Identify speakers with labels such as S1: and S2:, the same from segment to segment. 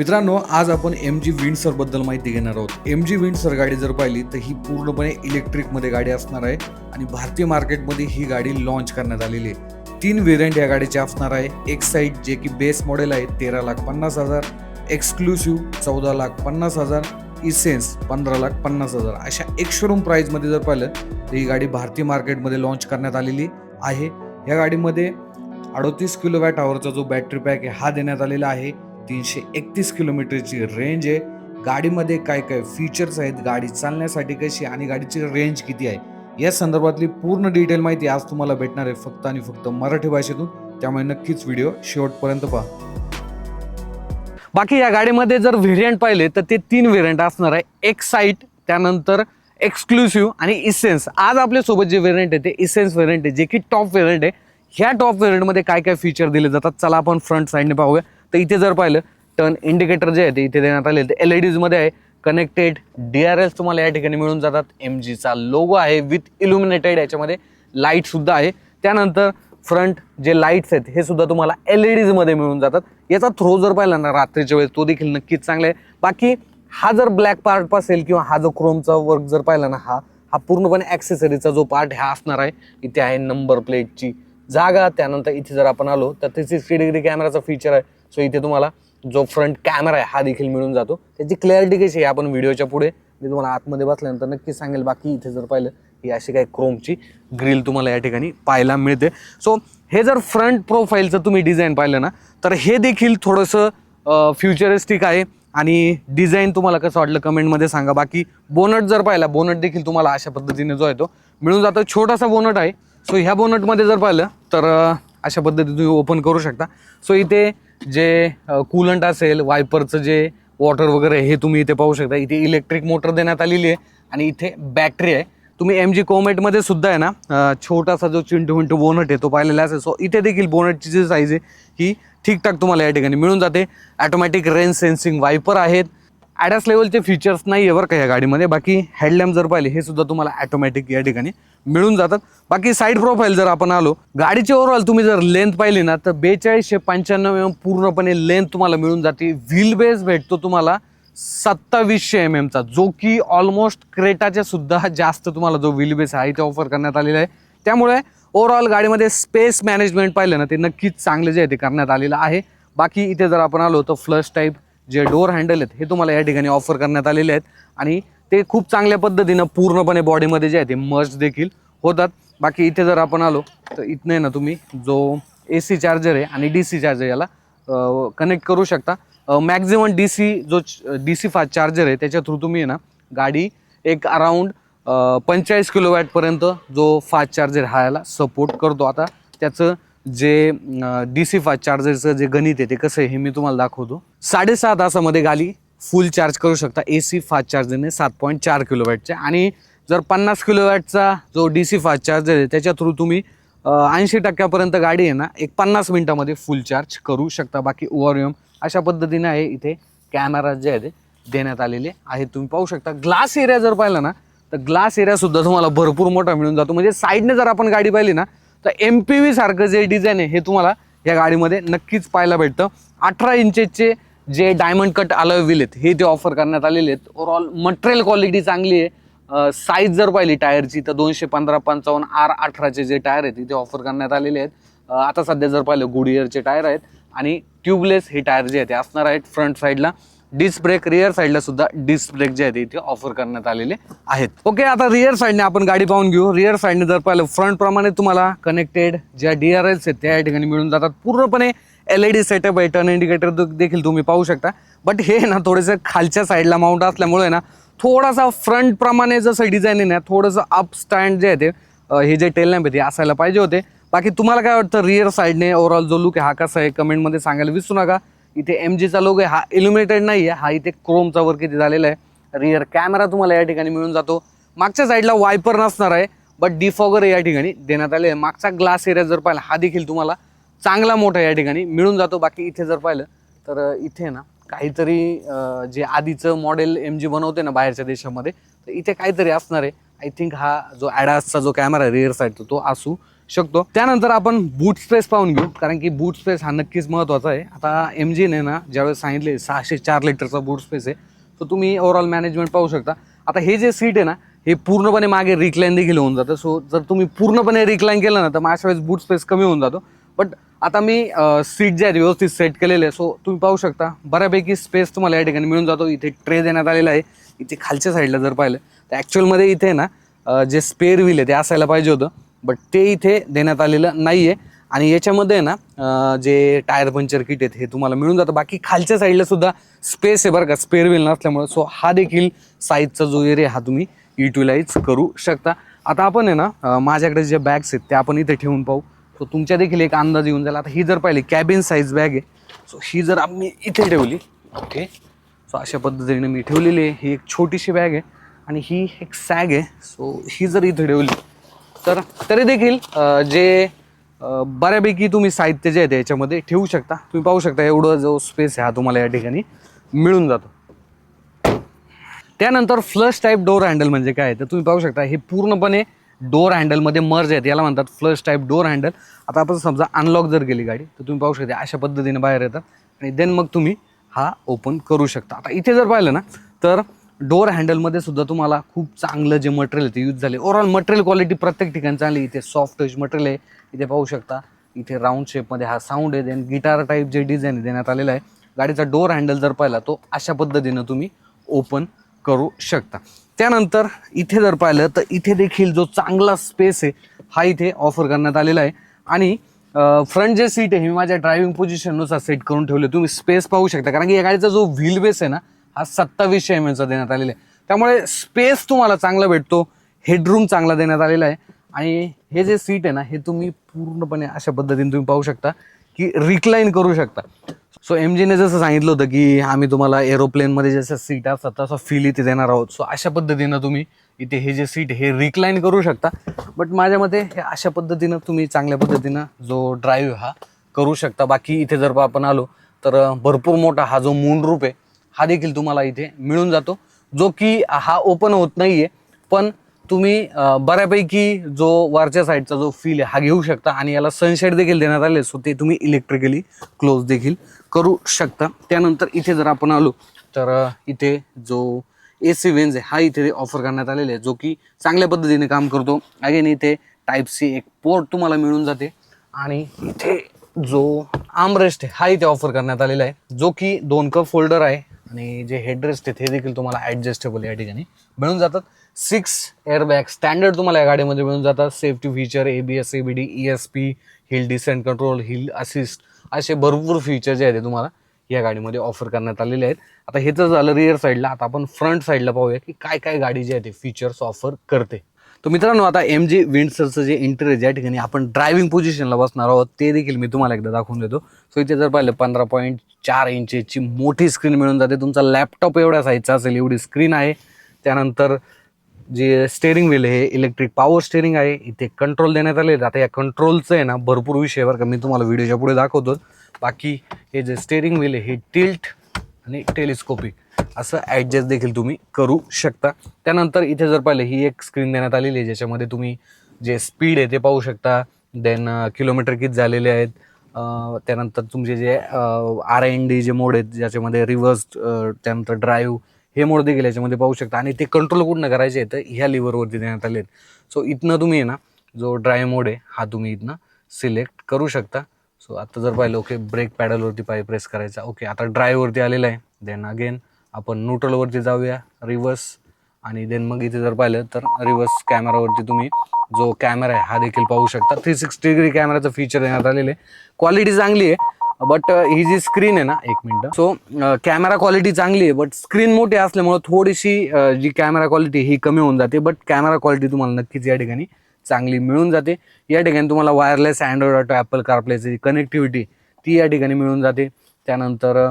S1: मित्रांनो आज आपण एम जी विंडसरबद्दल माहिती घेणार आहोत. एम जी विंडसर गाडी जर पाहिली तर ही पूर्णपणे इलेक्ट्रिकमध्ये गाडी असणार आहे आणि भारतीय मार्केटमध्ये ही गाडी लॉन्च करण्यात आलेली आहे. तीन व्हेरियंट या गाडीचे असणार आहे. एक साईड जे की बेस मॉडेल आहे तेरा लाख पन्नास हजार. एक्सक्लुसिव्ह चौदा लाख पन्नास हजार. इसेन्स पंधरा लाख पन्नास हजार. अशा एक शोरूम प्राईजमध्ये जर पाहिलं तर ही गाडी भारतीय मार्केटमध्ये लॉन्च करण्यात आलेली आहे. या गाडीमध्ये अडोतीस किलो वॅट आवरचा जो बॅटरी पॅक आहे हा देण्यात आलेला आहे. तीनशे एकतीस किलोमीटरची रेंज आहे. गाडीमध्ये काय काय फीचर्स आहेत? गाडी चालण्यासाठी कशी आणि गाडीची रेंज किती आहे? या संदर्भातली पूर्ण डिटेल माहिती आज तुम्हाला भेटणार आहे फक्त आणि फक्त मराठी भाषेतून. त्यामुळे नक्कीच व्हिडिओ शेवटपर्यंत पहा.
S2: बाकी या गाडीमध्ये जर व्हेरियंट पाहिले तर ते तीन व्हेरियंट असणार आहे. एक्साईट त्यानंतर एक्सक्लुसिव्ह आणि इसेन्स आज आपल्यासोबत जे व्हेरियंट आहे ते इसेन्स व्हेरियंट आहे जे की टॉप व्हेरियंट आहे. ह्या टॉप व्हेरियंटमध्ये काय काय फीचर दिले जातात? चला आपण फ्रंट साईडने पाहूया. तर इथे जर पाहिलं टर्न इंडिकेटर जे आहे ते इथे देण्यात आले ते एल ई डीजमध्ये आहे. कनेक्टेड डी आर एल्स तुम्हाला या ठिकाणी मिळून जातात. एम जीचा लोगो आहे विथ इल्युमिनेटेड याच्यामध्ये लाईटसुद्धा आहे. त्यानंतर फ्रंट जे लाईट्स आहेत हे सुद्धा तुम्हाला एल ई डीजमध्ये मिळून जातात. याचा थ्रो जर पाहिला ना रात्रीच्या वेळेस तो देखील नक्कीच चांगला आहे. बाकी हा जर ब्लॅक पार्ट असेल किंवा हा जो क्रोमचा वर्क जर पाहिला ना हा हा पूर्णपणे ॲक्सेसरीचा जो पार्ट हा असणार आहे. इथे आहे नंबर प्लेटची जागा. त्यानंतर इथे जर आपण आलो तर थ्री सिक्स्टी डिग्री कॅमेराचा फीचर आहे. सो इथे तुम्हाला जो फ्रंट कॅमेरा आहे हा देखील मिळून जातो. त्याची क्लॅरिटी कशी आहे आपण व्हिडिओच्या पुढे मी तुम्हाला आतमध्ये बसल्यानंतर नक्की सांगेल. बाकी इथे जर पाहिलं ही अशी काही क्रोमची ग्रिल तुम्हाला या ठिकाणी पाहायला मिळते. सो हे जर फ्रंट प्रोफाईलचं तुम्ही डिझाईन पाहिलं ना तर हे देखील थोडंसं फ्युचरिस्टिक आहे. आणि डिझाईन तुम्हाला कसं वाटलं कमेंटमध्ये सांगा. बाकी बोनट जर पाहिला बोनट देखील तुम्हाला अशा पद्धतीने जो आहे तो मिळून जातो. छोटासा बोनट आहे. सो ह्या बोनटमध्ये जर पाहिलं तर अशा पद्धतीने तुम्ही ओपन करू शकता. सो इथे जे कूलंट असेल वायपरचं जे वॉटर वगैरे हे तुम्ही इथे पाहू शकता. इथे इलेक्ट्रिक मोटर देण्यात आलेली आहे आणि इथे बॅटरी आहे. तुम्ही एम जी कोमेटमध्ये सुद्धा आहे ना छोटासा जो चिंटू मिंटू बोनट आहे तो पाहिलेला असेल. सो इथे देखील बोनटची जी साईज आहे ही ठीकठाक तुम्हाला या ठिकाणी मिळून जाते. ॲटोमॅटिक रेन सेन्सिंग वायपर आहेत. ॲडॅस लेवलचे फीचर्स नाही आहे बरं का या गाडीमध्ये. बाकी हेडलॅम्प जर पाहिले हे सुद्धा तुम्हाला ॲटोमॅटिक या ठिकाणी मिळून जातात. बाकी साईड प्रोफाईल जर आपण आलो गाडीची ओव्हरऑल तुम्ही जर लेंथ पाहिली ना तर बेचाळीसशे पंच्याण्णव एम पूर्णपणे लेंथ तुम्हाला मिळून जाते. व्हील बेस भेटतो तुम्हाला सत्तावीसशे mm एम एमचा जो की ऑलमोस्ट क्रेटाच्या सुद्धा जास्त तुम्हाला जो व्हील बेस आहे ते ऑफर करण्यात आलेला आहे. त्यामुळे ओव्हरऑल गाडीमध्ये स्पेस मॅनेजमेंट पाहिलं ना ते नक्कीच चांगले जे आहे ते करण्यात आलेलं आहे. बाकी इथे जर आपण आलो तर फ्लश टाईप जे डोअर हँडल आहेत हे तुम्हाला या ठिकाणी ऑफर करण्यात आलेले आहेत. आणि ते खूप चांगल्या पद्धतीनं पूर्णपणे बॉडीमध्ये जे आहे ते मर्ज देखील होतात. बाकी इथे जर आपण आलो तर इथनं आहे ना तुम्ही जो ए सी चार्जर आहे आणि डी सी चार्जर याला कनेक्ट करू शकता. मॅक्झिमम डी सी जो डी सी फास्ट चार्जर आहे त्याच्या थ्रू तुम्ही आहे ना गाडी एक अराऊंड पंचेचाळीस किलोवॅटपर्यंत जो फास्ट चार्जर हा याला सपोर्ट करतो. आता त्याचं जे डी सी फास्ट चार्जरचं जे गणित आहे ते कसं आहे हे मी तुम्हाला दाखवतो. साडेसहा तासामध्ये गाडी फुल चार्ज करू शकता. ए सी फास्ट चार्जरने सात पॉईंट चार किलो वॅटचे आणि जर पन्नास किलो वॅटचा जो डी सी फास्ट चार्जर आहे त्याच्या थ्रू तुम्ही ऐंशी टक्क्यापर्यंत गाडी आहे ना एक पन्नास मिनटामध्ये फुल चार्ज करू शकता. बाकी ओव्हरएम अशा पद्धतीने आहे इथे कॅमेरा जे आहे ते देण्यात आलेले आहेत. तुम्ही पाहू शकता ग्लास एरिया जर पाहिला ना तर ग्लास एरियासुद्धा तुम्हाला भरपूर मोठा मिळून जातो. म्हणजे साईडने जर आपण गाडी पाहिली ना तर एम पी व्ही सारखं जे डिझाईन आहे हे तुम्हाला या गाडीमध्ये नक्कीच पाहायला भेटतं. अठरा इंचेसचे जे डायमंड कट अलॉय व्हील आहेत हे ते ऑफर करण्यात आलेले आहेत ओव्हरऑल मटेरियल क्वालिटी चांगली आहे. साईज जर पाहिली टायरची तर दोनशे पंधरा पंचावन्न आर अठराचे जे टायर आहेत ते ऑफर करण्यात आलेले आहेत. आता सध्या जर पाहिलं गुडियरचे टायर आहेत. आणि ट्यूबलेस हे टायर जे आहेत ते असणार आहेत फ्रंट साईडला डिस्क ब्रेक रिअर साईडला सुद्धा डिस्क ब्रेक जे आहेत इथे ऑफर करण्यात आलेले आहेत. ओके आता रिअर साईडने आपण गाडी पाहून घेऊ. रिअर साईडने जर पाहिलं फ्रंट प्रमाणे तुम्हाला कनेक्टेड ज्या डी आर एल्स आहेत त्या या ठिकाणी मिळून जातात. पूर्णपणे एल ई डी सेटअप आहे टर्न इंडिकेटर देखील तुम्ही पाहू शकता. बट हे ना थोडेसे खालच्या साईडला माउंट असल्यामुळे ना थोडासा फ्रंट प्रमाणे जसं डिझाईन आहे ना थोडंसं अप स्टँड जे आहे ते हे जे टेल लॅम्प आहे ते असायला पाहिजे होते. बाकी तुम्हाला काय वाटतं रिअर साईडने ओव्हरऑल जो लुक आहे हा कसा आहे? कमेंटमध्ये सांगायला विसरू नका. इथे एम जीचा लोगो आहे. हा इल्युमिनेटेड नाही आहे. हा इथे क्रोमचा वर्क किती झालेला आहे. रिअर कॅमेरा तुम्हाला या ठिकाणी मिळून जातो. मागच्या साईडला वायपर नसणार आहे बट डिफॉगर या ठिकाणी देण्यात आले आहे. मागचा ग्लास एरिया जर पाहिला हा देखील तुम्हाला चांगला मोठा या ठिकाणी मिळून जातो. बाकी इथे जर पाहिलं तर इथे ना काहीतरी जे आधीचं मॉडेल एम जी बनवते ना बाहेरच्या देशामध्ये तर इथे काहीतरी असणार आहे. आय थिंक हा जो ॲडासचा जो कॅमेरा आहे रिअर साईडचा तो असू शकतो. त्यानंतर आपण बूट स्पेस पाहून घेऊ कारण की बूट स्पेस हा नक्कीच महत्त्वाचा आहे. आता एम जीने ना ज्यावेळेस सांगितले सहाशे चार लिटरचा बूट स्पेस आहे तर तुम्ही ओव्हरऑल मॅनेजमेंट पाहू शकता. आता हे जे सीट आहे ना हे पूर्णपणे मागे रिक्लाईन देखील होऊन जातं. सो जर तुम्ही पूर्णपणे रिक्लाईन केलं ना तर मग अशा वेळेस बूट स्पेस कमी होऊन जातो. बट आता मी सीट जे आहेत व्यवस्थित सेट केलेले आहे. सो तुम्ही पाहू शकता बऱ्यापैकी स्पेस तुम्हाला या ठिकाणी मिळून जातो. इथे ट्रे देण्यात आलेला आहे. इथे खालच्या साईडला जर पाहिलं तर ॲक्च्युअलमध्ये इथे ना जे स्पेअर व्हील आहे ते असायला पाहिजे होतं. बट ते इथे देण्यात आलेलं नाही आहे आणि याच्यामध्ये ना जे टायर पंचर किट आहेत हे तुम्हाला मिळून जातं. बाकी खालच्या साईडला सुद्धा स्पेस आहे बरं का. स्पेअर व्हील नसल्यामुळे. सो हा देखील साईजचा जो एरिया हा तुम्ही युटिलाइज करू शकता. आता आपण आहे ना माझ्याकडे ज्या बॅग्स आहेत त्या आपण इथे ठेवून पाहू. सो तुमच्या देखील एक अंदाज येऊन जाईल. आता ही जर पाहिली कॅबिन साईज बॅग आहे. सो ही जर आम्ही इथे ठेवली ओके सो अशा पद्धतीने मी ठेवलेली आहे. ही एक छोटीशी बॅग आहे. आणि ही एक सॅग आहे. सो ही जर इथे ठेवली तर तरी देखील जे बऱ्यापैकी तुम्ही साहित्य जे आहे ते याच्यामध्ये ठेवू शकता. तुम्ही पाहू शकता एवढं जो स्पेस आहे हा तुम्हाला या ठिकाणी मिळून जातो. त्यानंतर फ्लश टाईप डोर हँडल म्हणजे काय तर तुम्ही पाहू शकता हे पूर्णपणे डोर हँडलमध्ये मर्ज आहेत. याला म्हणतात फ्लश टाईप डोर हँडल आता आपण समजा अनलॉक जर केली गाडी तर तुम्ही पाहू शकता अशा पद्धतीने बाहेर येतात. आणि देन मग तुम्ही हा ओपन करू शकता. आता इथे जर पाहिलं ना तर डोअर हँडलमध्ये सुद्धा तुम्हाला खूप चांगलं जे मटेरियल ते यूज झाले. ओव्हरऑल मटेरियल क्वालिटी प्रत्येक ठिकाणी चांगली इथे सॉफ्ट टच मटेरियल आहे. इथे पाहू शकता इथे राऊंड शेपमध्ये हा साऊंड आहे. देन गिटार टाईप जे डिझाईन देण्यात आलेला आहे. गाडीचा डोअर हँडल जर पाहिला तो अशा पद्धतीनं तुम्ही ओपन करू शकता. त्यानंतर इथे जर पाहिलं तर इथे देखील जो चांगला स्पेस आहे हा इथे ऑफर करण्यात आलेला आहे. आणि फ्रंट जे सीट आहे हे मी माझ्या ड्रायव्हिंग पोझिशननुसार सेट करून ठेवले. तुम्ही स्पेस पाहू शकता. कारण की या गाडीचा जो व्हील बेस आहे ना हा सत्तावीसशे एम एमचा देण्यात आलेला आहे. त्यामुळे स्पेस तुम्हाला चांगला भेटतो. हेडरूम चांगला देण्यात आलेला आहे. आणि हे जे सीट आहे ना हे तुम्ही पूर्णपणे अशा पद्धतीने तुम्ही पाहू शकता की रिक्लाईन करू शकता. सो एम जीने जसं सांगितलं होतं की आम्ही तुम्हाला एरोप्लेनमध्ये जसं सीट असतात तसं फील इथे देणार आहोत. सो अशा पद्धतीनं तुम्ही इथे हे जे सीट हे रिक्लाईन करू शकता. बट माझ्या मते हे अशा पद्धतीनं तुम्ही चांगल्या पद्धतीनं जो ड्राईव्ह हा करू शकता. बाकी इथे जर आपण आलो तर भरपूर मोठा हा जो मूनरूप आहे हा देखील तुम्हाला इथे मिळून जातो. जो की हा ओपन होत नाहीये पण तुम्ही बऱ्यापैकी जो वरच्या साईडचा जो फील आहे हा घेऊ शकता आणि याला सनशेड देखील देण्यात आले सो ते तुम्ही इलेक्ट्रिकली क्लोज देखील करू शकता. त्यानंतर इथे जर आपण आलो तर इथे जो ए सी वेन्स आहे हा इथे ऑफर करण्यात आलेला आहे जो की चांगल्या पद्धतीने काम करतो. अगेन इथे टाईप सी एक पोर्ट तुम्हाला मिळून जाते. आणि इथे जो आमरेस्ट आहे हा इथे ऑफर करण्यात आलेला आहे. जो की दोन कप फोल्डर आहे. आणि जे हेडरेस्ट आहेत हे देखील तुम्हाला ॲडजस्टेबल या ठिकाणी मिळून जातात. सिक्स एअरबॅग स्टँडर्ड तुम्हाला या गाडीमध्ये मिळून जातात. Safety feature A B S A B D E S P hill descent control hill assist असे भरपूर फीचर जे आहेत ते तुम्हाला या गाडीमध्ये ऑफर करण्यात आलेले आहेत. आता हे तर झालं रिअर साईडला आता आपण फ्रंट साईडला पाहूया की काय काय गाडी जे आहे ते फीचर्स ऑफर करते. तर मित्रांनो आता एम जी विंडसरचं जे इंटरेस्ट ज्या ठिकाणी आपण ड्रायव्हिंग पोझिशनला बसणार आहोत ते देखील मी तुम्हाला एकदा दाखवून देतो. सो इथे जर पाहिलं पंधरा पॉईंट चार इंचची मोठी स्क्रीन मिळून जाते. तुमचा लॅपटॉप एवढ्या साईजचा असेल एवढी स्क्रीन आहे. त्यानंतर जे स्टेअरिंग व्हील हे इलेक्ट्रिक पॉवर स्टेअरिंग आहे इथे कंट्रोल देण्यात आले. आता या कंट्रोलचं आहे ना भरपूर विषय बरं का. मी तुम्हाला व्हिडिओच्या पुढे दाखवतो. बाकी हे जे स्टेअरिंग व्हील आहे हे टिल्ट आणि टेलिस्कोपिक असं ॲडजस्ट देखील तुम्ही करू शकता. त्यानंतर इथे जर पाहिलं ही एक स्क्रीन देण्यात आलेली आहे ज्याच्यामध्ये तुम्ही जे स्पीड आहे ते पाहू शकता. देन किलोमीटर किती झालेले आहेत. त्यानंतर तुमचे जे आर एन डी जे मोड आहेत ज्याच्यामध्ये रिव्हर्स त्यानंतर ड्राईव्ह हे मोड देखील याच्यामध्ये पाहू शकता. आणि ते कंट्रोल कुठनं करायचे तर ह्या लिव्हरवरती देण्यात आले आहेत. सो इथनं तुम्ही आहे ना जो ड्राईव्ह मोड आहे हा तुम्ही इथनं सिलेक्ट करू शकता. सो आता जर पाहिलं ओके ब्रेक पॅडलवरती पाय प्रेस करायचा. ओके आता ड्रायवरती आलेला आहे. देन अगेन आपण न्यूट्रलवरती जाऊया रिव्हर्स आणि देन मग इथे जर पाहिलं तर रिव्हर्स कॅमेरावरती तुम्ही जो कॅमेरा आहे हा देखील पाहू शकता. थ्री सिक्स्टी डिग्री कॅमेराचं फीचर देण्यात आलेलं. आहे क्वालिटी चांगली आहे बट ही जी स्क्रीन आहे ना एक मिनटं. सो कॅमेरा क्वालिटी चांगली आहे बट स्क्रीन मोठी असल्यामुळं थोडीशी जी कॅमेरा क्वालिटी ही कमी होऊन जाते. बट कॅमेरा क्वालिटी तुम्हाला नक्कीच या ठिकाणी चांगली मिळून जाते. या ठिकाणी तुम्हाला वायरलेस अँड्रॉइड ऑटो ॲपल कारप्लेची कनेक्टिव्हिटी ती या ठिकाणी मिळून जाते. त्यानंतर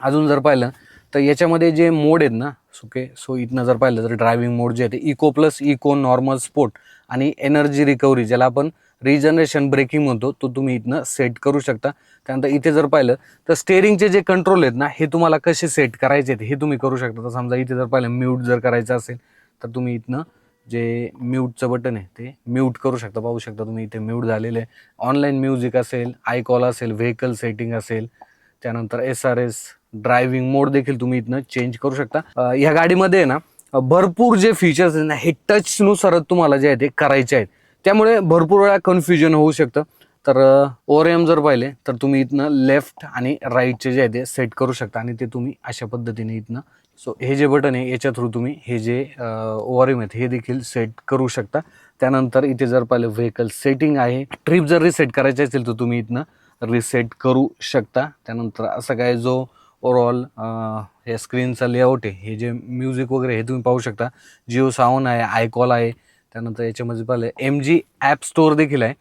S2: अजून जर पाहिलं तर याच्यामध्ये जे मोड आहेत ना ओके? सो इथनं जर पाहिलं तर ड्रायव्हिंग मोड जे आहे ते eco plus eco normal sport आणि एनर्जी रिकव्हरी ज्याला आपण रिजनरेशन ब्रेकिंग म्हणतो तो तुम्ही इथनं सेट करू शकता. त्यानंतर इथे जर पाहिलं तर स्टेअरिंगचे जे कंट्रोल आहेत ना हे तुम्हाला कसे सेट करायचे आहेत हे तुम्ही करू शकता. तर समजा इथे जर पाहिलं म्यूट जर करायचं असेल तर तुम्ही इथनं जे म्यूटचं बटन आहे ते म्यूट करू शकता. पाहू शकता तुम्ही इथे म्यूट झालेलं आहे. ऑनलाईन म्युझिक असेल आयकॉल असेल व्हेकल सेटिंग असेल त्यानंतर S R S driving mode देखील तुम्ही इथनं चेंज करू शकता. या ह्या गाडीमध्ये आहे ना भरपूर जे फीचर्स आहेत ना हे टचनुसारच तुम्हाला जे आहे ते करायचे आहेत. त्यामुळे भरपूर वेळा कन्फ्युजन होऊ शकतं. तर ओर एम जर पाहिले तर तुम्ही इथनं लेफ्ट आणि राईटचे जे आहे ते सेट करू शकता आणि ते तुम्ही अशा पद्धतीने इथनं सो हे जे बटन आहे याच्या थ्रू तुम्ही हे जे ओआर एम आहेत हे देखील सेट करू शकता. त्यानंतर इथे जर पाहिलं व्हेकल सेटिंग आहे. ट्रिप जर रिसेट करायची असेल तर तुम्ही इथनं रिसेट करू शकता. त्यानंतर असं काय जो ओवरऑल या स्क्रीनचा लेआउट आहे. हे जे म्युझिक वगैरे हे तुम्ही पाहू शकता. जिओ साऊंड आहे आयकॉल आहे. त्यानंतर याच्यामध्ये पाहिलं एम जी ॲप स्टोअर देखील आहे.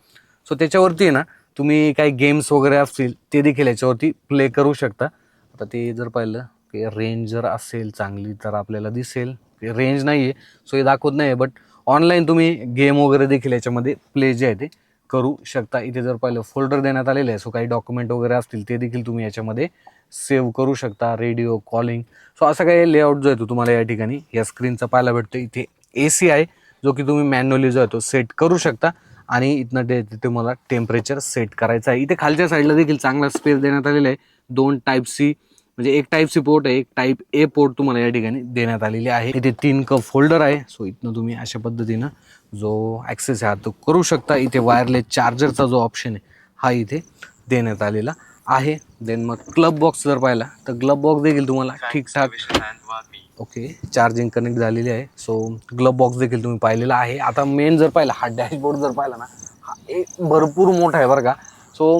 S2: सो त्याच्यावरती आहे ना तुम्ही काही गेम्स वगैरे असतील ते देखील याच्यावरती प्ले करू शकता. आता ते जर पाहिलं की रेंज जर असेल चांगली तर आपल्याला दिसेल. रेंज नाही आहे सो हे दाखवत नाही आहे बट ऑनलाईन तुम्ही गेम वगैरे देखील याच्यामध्ये प्ले जे आहे ते करू शकता. इथे जर पाहिलं फोल्डर देण्यात आलेलं आहे सो काही डॉक्युमेंट वगैरे असतील ते देखील तुम्ही याच्यामध्ये सेव्ह करू शकता रेडिओ कॉलिंग सो असा काही लेआउट जो येतो तुम्हाला या ठिकाणी या स्क्रीनचा पाहायला भेटतो. इथे ए सी आहे जो की तुम्ही मॅन्युअली जो आहे तो सेट करू शकता आणि इथनं ते तिथे टेम्परेचर सेट करायचं आहे. इथे खालच्या साईडला देखील चांगला स्पेस देण्यात आलेला आहे. दोन टाईप सी म्हणजे एक टाईप सी पोर्ट आहे एक टाईप ए पोर्ट तुम्हाला या ठिकाणी देण्यात आलेली आहे. इथे तीन कप फोल्डर आहे. सो इथनं तुम्ही अशा पद्धतीनं जो ॲक्सेस आहे हा तो करू शकता. इथे वायरलेस चार्जरचा जो ऑप्शन आहे हा इथे देण्यात आलेला आहे. देन मग क्लब बॉक्स जर पाहिला तर क्लब बॉक्स देखील तुम्हाला ठीकठाक ओके चार्जिंग कनेक्ट झालेली आहे. सो ग्लब बॉक्स देखील तुम्ही पाहिलेला आहे. आता मेन जर पाहिला हा डॅशबोर्ड जर पाहिला ना हा एक भरपूर मोठा आहे बरं का. सो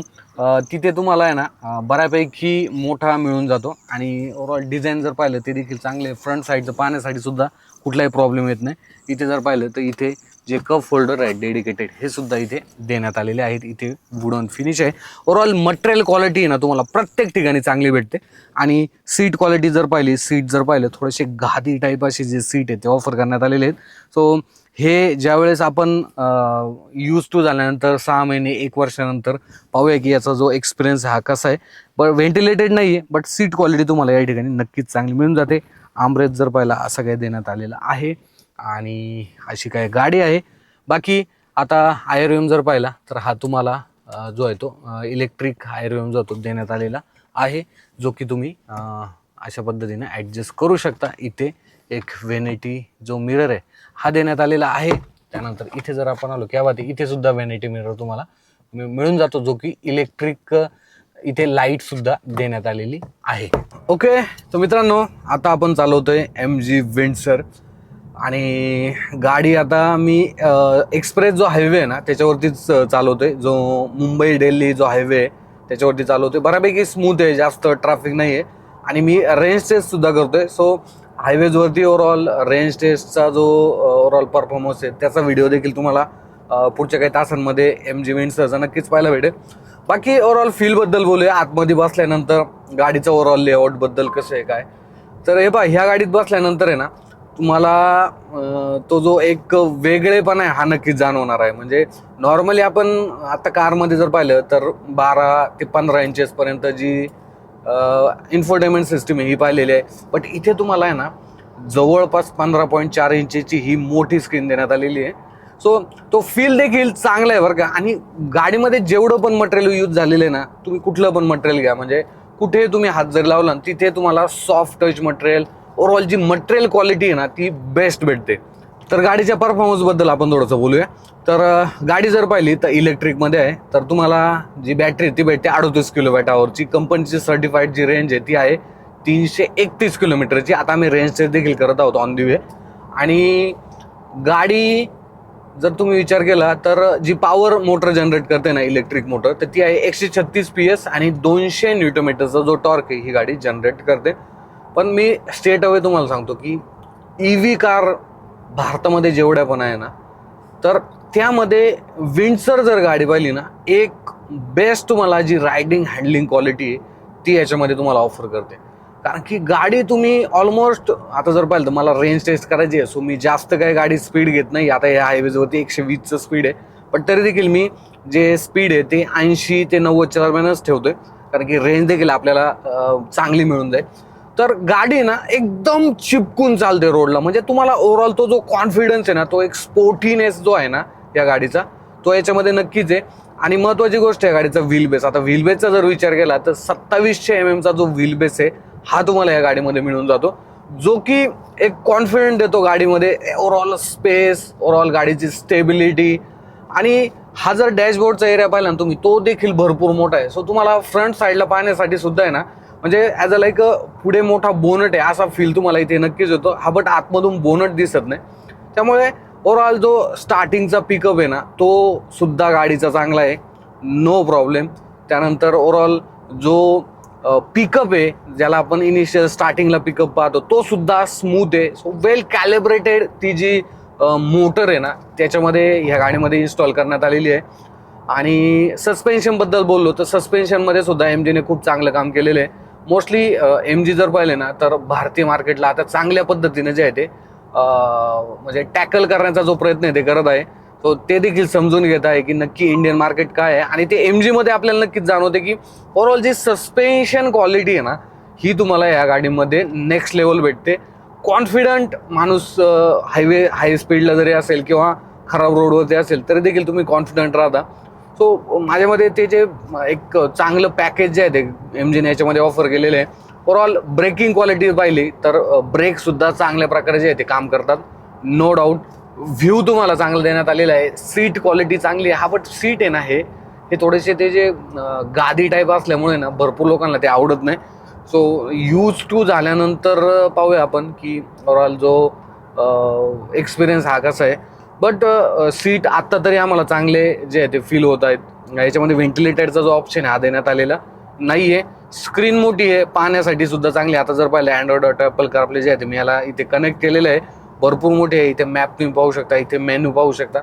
S2: तिथे तुम्हाला आहे ना बऱ्यापैकी मोठा मिळून जातो. आणि ओव्हरऑल डिझाईन जर पाहिलं ते देखील चांगले फ्रंट साईडचं पाहण्यासाठी सुद्धा कुठलाही प्रॉब्लेम येत नाही. इथे जर पाहिलं तर इथे जे कप होल्डर आहे डेडिकेटेड हे सुद्धा इथे देण्यात आलेले आहेत. इथे वुडन फिनिश आहे. ओव्हरऑल मटेरियल क्वालिटी आहे ना तुम्हाला प्रत्येक ठिकाणी चांगली भेटते. आणि सीट क्वालिटी जर पाहिली सीट जर पाहिलं थोडेसे घाती टाईप असे जे सीट आहे ते ऑफर करण्यात आलेले आहेत. सो हे ज्यावेळेस आपण यूज टू झाल्यानंतर सहा महिने एक वर्षानंतर पाहूया की याचा जो एक्सपिरियन्स हा कसा आहे. बट व्हेंटिलेटेड नाही आहे बट सीट क्वालिटी तुम्हाला या ठिकाणी नक्कीच चांगली मिळून जाते. आमरेज जर पाहिला असं काही देण्यात आलेलं आहे. आणि अशी काय गाडी आहे. बाकी आता आयर एम जर पाहिला तर हा तुम्हाला जो आहे तो इलेक्ट्रिक आयर एम जो तो देण्यात आलेला आहे जो की तुम्ही अशा पद्धतीने ॲडजस्ट करू शकता इथे. एक व्हेनेटी जो मिरर आहे हा देण्यात आलेला आहे. त्यानंतर इथे जर आपण आलो किंवा बात इथे सुद्धा व्हेनेटी मिरर तुम्हाला मिळून जातो जो की इलेक्ट्रिक इथे लाइट सुद्धा देण्यात आलेली आहे. ओके तर मित्रांनो आता आपण चालवतोय एम जी विंडसर आणि गाडी आता मी एक्सप्रेस जो हायवे आहे ना त्याच्यावरतीच चालवतोय. जो मुंबई दिल्ली जो हायवे आहे त्याच्यावरती चालवतोय. बऱ्यापैकी स्मूथ आहे जास्त ट्रॅफिक नाही आहे आणि मी रेंज टेस्ट सुद्धा करतोय. सो हायवेजवरती ओव्हरऑल रेंज टेस्टचा जो ओव्हरऑल परफॉर्मन्स आहे त्याचा व्हिडिओ देखील तुम्हाला पुढच्या काही तासांमध्ये एम जी विंडसरचा नक्कीच पाहायला भेटेल. बाकी ओव्हरऑल फीलबद्दल बोलूया. आतमध्ये बसल्यानंतर गाडीचं ओव्हरऑल लेआउटबद्दल कसं आहे काय? तर हे पहा ह्या गाडीत बसल्यानंतर आहे ना तुम्हाला तो जो एक वेगळेपणा आहे हा नक्कीच जाणवणार आहे. म्हणजे नॉर्मली आपण आता कारमध्ये जर पाहिलं तर बारा ते पंधरा इंचेसपर्यंत जी इन्फोटेनमेंट सिस्टीम ही पाहिलेली आहे. बट इथे तुम्हाला आहे ना जवळपास पंधरा पॉईंट चार इंचीची ही मोठी स्क्रीन देण्यात आलेली आहे. सो तो फील देखील चांगला आहे बरं का. आणि गाडीमध्ये जेवढं पण मटेरियल यूज झालेलं आहे ना तुम्ही कुठलं पण मटेरियल घ्या. म्हणजे कुठे तुम्ही हात जरी लावला ना, तिथे तुम्हाला सॉफ्ट टच मटेरियल ओव्हरऑल जी मटेरियल क्वालिटी आहे ना ती बेस्ट भेटते. तर गाडीच्या परफॉर्मन्सबद्दल आपण थोडंसं बोलूया. तर गाडी जर पाहिली तर इलेक्ट्रिकमध्ये आहे. तर तुम्हाला जी बॅटरी ती भेटते अडतीस किलोवॅट आवरची कंपनीची सर्टिफाईड जी रेंज आहे ती आहे तीनशे एकतीस किलोमीटरची आता आम्ही रेंज टेस्ट देखील करत आहोत ऑन दी वे आणि गाडी जर तुम्ही विचार केला तर जी पॉवर मोटर जनरेट करते ना इलेक्ट्रिक मोटर तर ती आहे एकशे छत्तीस पी एस आणि दोनशे न्यूटोमीटरचा जो टॉर्क आहे ही गाडी जनरेट करते. पण मी स्टेट अवे तुम्हाला सांगतो की ई व्ही कार भारतामध्ये जेवढ्या पण आहे ना तर त्यामध्ये विंडसर जर गाडी पाहिली ना एक बेस्ट तुम्हाला जी रायडिंग हँडलिंग क्वालिटी आहे ती याच्यामध्ये तुम्हाला ऑफर करते. कारण की गाडी तुम्ही ऑलमोस्ट आता जर पाहिलं तर मला रेंज टेस्ट करायची आहे सो मी जास्त काही गाडी स्पीड घेत नाही. आता या हायवेजवरती एकशे वीसचं स्पीड आहे. पण तरी देखील मी जे स्पीड आहे ते ऐंशी ते नव्वदच्या दरम्यानच ठेवतोय. कारण की रेंज देखील आपल्याला चांगली मिळून जाईल. तर गाडी ना एकदम चिपकून चालते रोडला म्हणजे तुम्हाला ओव्हरऑल तो जो कॉन्फिडन्स आहे ना तो एक स्पोर्टीनेस जो आहे ना या गाडीचा तो याच्यामध्ये नक्कीच आहे. आणि महत्वाची गोष्ट आहे गाडीचा व्हील बेस आता व्हील बेसचा जर विचार केला तर सत्तावीसशे mm एम एमचा जो व्हील बेस आहे हा तुम्हाला या गाडीमध्ये मिळून जातो. जो की एक कॉन्फिडंट देतो गाडीमध्ये ओव्हरऑल स्पेस ओव्हरऑल गाडीची स्टेबिलिटी आणि हा जर डॅशबोर्डचा एरिया पाहिला ना तुम्ही तो देखील भरपूर मोठा आहे. सो तुम्हाला फ्रंट साईडला पाहण्यासाठी सुद्धा आहे ना म्हणजे ॲज अ लाईक पुढे मोठा बोनट आहे असा फील तुम्हाला इथे नक्कीच येतो. हा बट आतमधून बोनट दिसत नाही. त्यामुळे ओव्हरऑल जो स्टार्टिंगचा पिकअप आहे ना तो सुद्धा गाडीचा चांगला आहे. नो प्रॉब्लेम त्यानंतर ओव्हरऑल जो पिकअप आहे ज्याला आपण इनिशियल स्टार्टिंगला पिकअप पाहतो तो सुद्धा स्मूथ आहे. सो वेल कॅलिब्रेटेड ती जी मोटर आहे ना त्याच्यामध्ये ह्या गाडीमध्ये इन्स्टॉल करण्यात आलेली आहे. आणि सस्पेन्शनबद्दल बोललो तर सस्पेन्शनमध्ये सुद्धा एम जीने खूप चांगलं काम केलेलं आहे. मोस्टली एम जी जर पाहिले ना तर भारतीय मार्केटला आता चांगल्या पद्धतीने जे आहे ते म्हणजे टॅकल करण्याचा जो प्रयत्न आहे ते करत आहे. तो ते देखील समजून घेत आहे की नक्की इंडियन मार्केट काय आहे. आणि ते एम जीमध्ये आपल्याला नक्कीच जाणवते की ओव्हरऑल जी सस्पेन्शन क्वालिटी आहे ना ही तुम्हाला या गाडीमध्ये नेक्स्ट लेवल भेटते. कॉन्फिडंट माणूस हायवे हाय स्पीडला जरी असेल किंवा खराब रोडवरती असेल तरी देखील तुम्ही कॉन्फिडंट राहता. सो माझ्यामध्ये ते जे एक चांगलं पॅकेज जे आहे ते एम जीने याच्यामध्ये ऑफर केलेलं आहे. ओव्हरऑल ब्रेकिंग क्वालिटी पाहिली तर ब्रेक सुद्धा चांगल्या प्रकारे जे आहे ते काम करतात. नो डाऊट व्ह्यू तुम्हाला चांगला देण्यात आलेला आहे. सीट क्वालिटी चांगली आहे. हा बट सीट आहे ना हे. हे थोडेसे ते जे गादी टाईप असल्यामुळे ना भरपूर लोकांना ते आवडत नाही. सो यूज टू झाल्यानंतर पाहूया आपण की ओवरऑल जो एक्सपिरियन्स हा कसा आहे. बट सीट uh, आत्ता तरी आम्हाला चांगले जे आहे ते फील होत आहेत. याच्यामध्ये व्हेंटिलेटरचा जो ऑप्शन आहे हा देण्यात आलेला नाही आहे स्क्रीन मोठी आहे पाहण्यासाठी सुद्धा चांगली आहे. आता जर पाहिलं अँड्रॉइड ऑटो ॲपल कारप्ले जे आहे ते मी याला इथे कनेक्ट केलेलं आहे. भरपूर मोठी आहे. इथे मॅप तुम्ही पाहू शकता इथे मेन्यू पाहू शकता.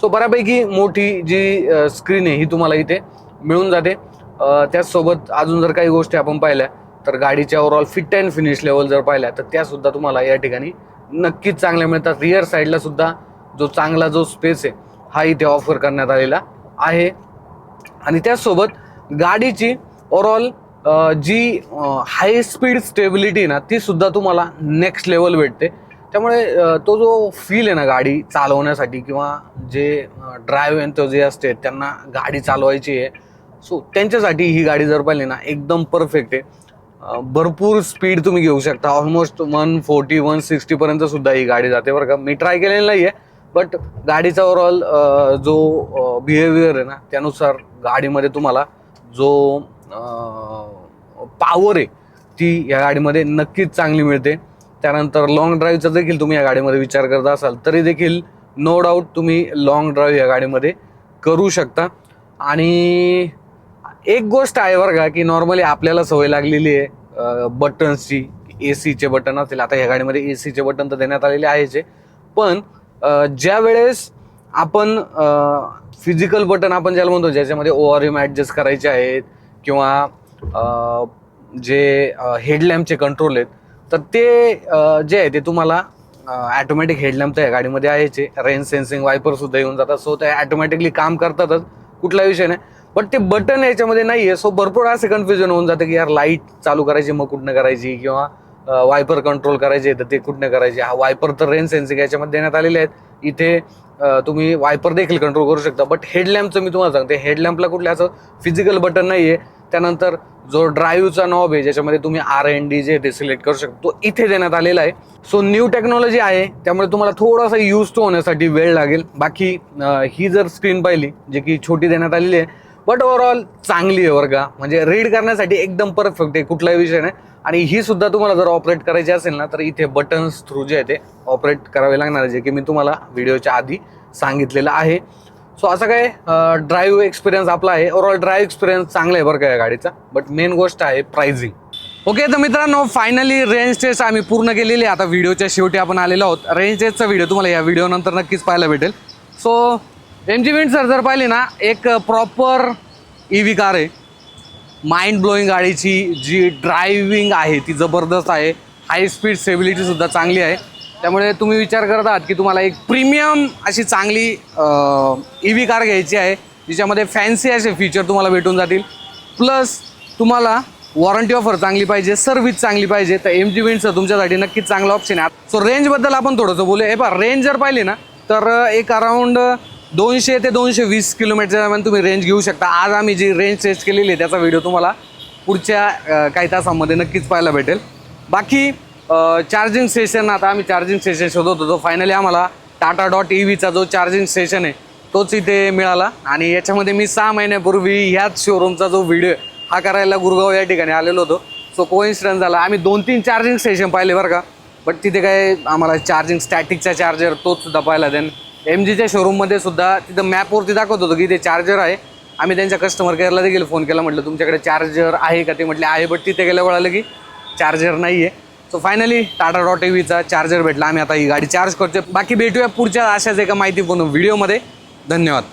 S2: सो बऱ्यापैकी मोठी जी स्क्रीन आहे ही तुम्हाला इथे मिळून जाते. त्याचसोबत अजून जर काही गोष्टी आपण पाहिल्या तर गाडीच्या overall fit and finish level जर पाहिल्या तर त्यासुद्धा तुम्हाला या ठिकाणी नक्कीच चांगल्या मिळतात. रिअर साईडला सुद्धा जो चांगला जो स्पेस आहे हा इथे ऑफर करण्यात आलेला आहे. आणि त्याचसोबत गाडीची ओवरऑल जी हाय स्पीड स्टेबिलिटी ना ती सुद्धा तुम्हाला नेक्स्ट लेवल भेटते. त्यामुळे तो जो फील आहे ना गाडी चालवण्यासाठी किंवा जे ड्रायव्ह एन्थ जे असते त्यांना गाडी चालवायची आहे सो त्यांच्यासाठी ही गाडी जर पाहिली ना एकदम परफेक्ट आहे. भरपूर स्पीड तुम्ही घेऊ शकता. ऑलमोस्ट वन फोर्टी वन सिक्स्टीपर्यंत सुद्धा ही गाडी जाते बरं का. मी ट्राय केलेली नाही आहे बट गाडीचा ओव्हरऑल जो बिहेवियर आहे ना त्यानुसार गाडीमध्ये तुम्हाला जो पॉवर आहे ती या गाडीमध्ये नक्कीच चांगली मिळते. त्यानंतर लॉंग ड्राईव्हचा देखील तुम्ही या गाडीमध्ये विचार करत असाल तरी देखील नो डाऊट तुम्ही लॉंग ड्राईव्ह या गाडीमध्ये करू शकता. आणि एक गोष्ट आहे बरं का की नॉर्मली आपल्याला सवय लागलेली आहे बटन्सची ए सीचे बटन असतील. आता ह्या गाडीमध्ये ए सीचे बटन तर देण्यात आलेले आहेचे पण ज्या वेळेस आपण फिजिकल बटन आपण ज्याला म्हणतो ज्याच्यामध्ये ओ आर एम ॲडजस्ट करायचे आहेत किंवा जे हेडलॅम्पचे कंट्रोल आहेत तर ते जे आहे ते तुम्हाला ॲटोमॅटिक हेडलॅम्प तर या गाडीमध्ये आहे रेन सेन्सिंग वायपरसुद्धा येऊन जातात. सो ते ॲटोमॅटिकली काम करतातच. कुठला विषय नाही. बट ते बटन याच्यामध्ये नाही आहे सो भरपूर असे कन्फ्युजन होऊन जातं की यार लाइट चालू करायची मग कुठनं करायची? किंवा वायपर कंट्रोल करायचे तर ते कुठनं करायचे? हा वायपर तर रेन सेन्सिंग याच्यामध्ये देण्यात आलेले आहेत. इथे तुम्ही वायपर देखील कंट्रोल करू शकता. बट हेडलॅम्पचं मी तुम्हाला सांगते. हेडलॅम्पला कुठल्या असं फिजिकल बटन नाही आहे त्यानंतर जो ड्राईव्हचा नॉब आहे ज्याच्यामध्ये तुम्ही आर एन डी जे ते सिलेक्ट करू शकता तो इथे देण्यात आलेला आहे. सो न्यू टेक्नॉलॉजी आहे. त्यामुळे तुम्हाला थोडासा यूज टू होण्यासाठी वेळ लागेल. बाकी ही जर स्क्रीन पाहिली जे की छोटी देण्यात आलेली आहे बट ओव्हरऑल चांगली आहे वर्गा म्हणजे रीड करण्यासाठी एकदम परफेक्ट आहे कुठलाही विषय नाही. आणि ही सुद्धा तुम्हाला जर ऑपरेट करायची असेल ना तर इथे बटन्स थ्रू जे आहे ते ऑपरेट करावे लागणार आहे जे की मी तुम्हाला व्हिडिओच्या आधी सांगितलेलं आहे. सो असं काय ड्राईव्ह एक्सपिरियन्स आपला आहे. ओव्हरऑल ड्राईव्ह एक्सपिरियन्स चांगला आहे बरं का या गाडीचा. बट मेन गोष्ट आहे प्राइझिंग ओके तर मित्रांनो फायनली रेंज टेस्ट आम्ही पूर्ण केलेली आहे. आता व्हिडिओच्या शेवटी आपण आलेलो आहोत. रेंज टेस्टचा व्हिडिओ तुम्हाला या व्हिडिओ नंतर नक्कीच पाहायला भेटेल. So M G Windsor जर पाहिली ना एक प्रॉपर ई व्ही कार आहे. माइंड ब्लोईंग गाडीची जी ड्रायविंग आहे ती जबरदस्त आहे. हाय स्पीड स्टेबिलिटी सुद्धा चांगली आहे. त्यामुळे तुम्ही विचार करत आहात की तुम्हाला एक प्रीमियम अशी चांगली ई व्ही कार घ्यायची आहे जिच्यामध्ये फॅन्सी असे फीचर तुम्हाला भेटून जातील. प्लस तुम्हाला वॉरंटी ऑफर चांगली पाहिजे सर्व्हिस चांगली पाहिजे. तर एम जी विंडचं तुमच्यासाठी नक्कीच चांगला ऑप्शन आहे. सो रेंजबद्दल आपण थोडंसं बोलू हे पहा रेंज जर पाहिली ना तर एक अराऊंड दोनशे ते दोनशे वीस किलोमीटर दरम्यान तुम्ही रेंज घेऊ शकता. आज आम्ही जी रेंज टेस्ट केलेली आहे त्याचा व्हिडिओ तुम्हाला पुढच्या काही तासांमध्ये नक्कीच पाहायला भेटेल. बाकी चार्जिंग स्टेशन आता आम्ही चार्जिंग स्टेशन शोधत होतो. फायनली आम्हाला टाटा डॉट ई व्हीचा जो चार्जिंग स्टेशन आहे तोच इथे मिळाला. आणि याच्यामध्ये मी सहा महिन्यापूर्वी ह्याच शोरूमचा जो व्हिडिओ हा करायला गुरगाव या ठिकाणी आलेलो होतो. सो कोइन्सिडन्स झाला. आम्ही दोन तीन चार्जिंग स्टेशन पाहिले बरं का. बट तिथे काय आम्हाला चार्जिंग स्टॅटिकचा चार्जर तोच सुद्धा पाहिला. देन एम जीच्या शोरूममध्ये सुद्धा तिथं मॅपवरती दाखवत होतो की ते चार्जर आहे. आम्ही त्यांच्या कस्टमर केअरला देखील फोन केला म्हटलं तुमच्याकडे चार्जर आहे का ते? म्हटले आहे बट तिथे गेल्या कळालं की चार्जर नाही आहे सो फायनली टाटा डॉट टीव्हीचा चार्जर भेटला. आम्ही आता ही गाडी चार्ज करतोय. बाकी भेटूया पुढच्या अशाच एका माहितीपूर्ण व्हिडिओमध्ये धन्यवाद.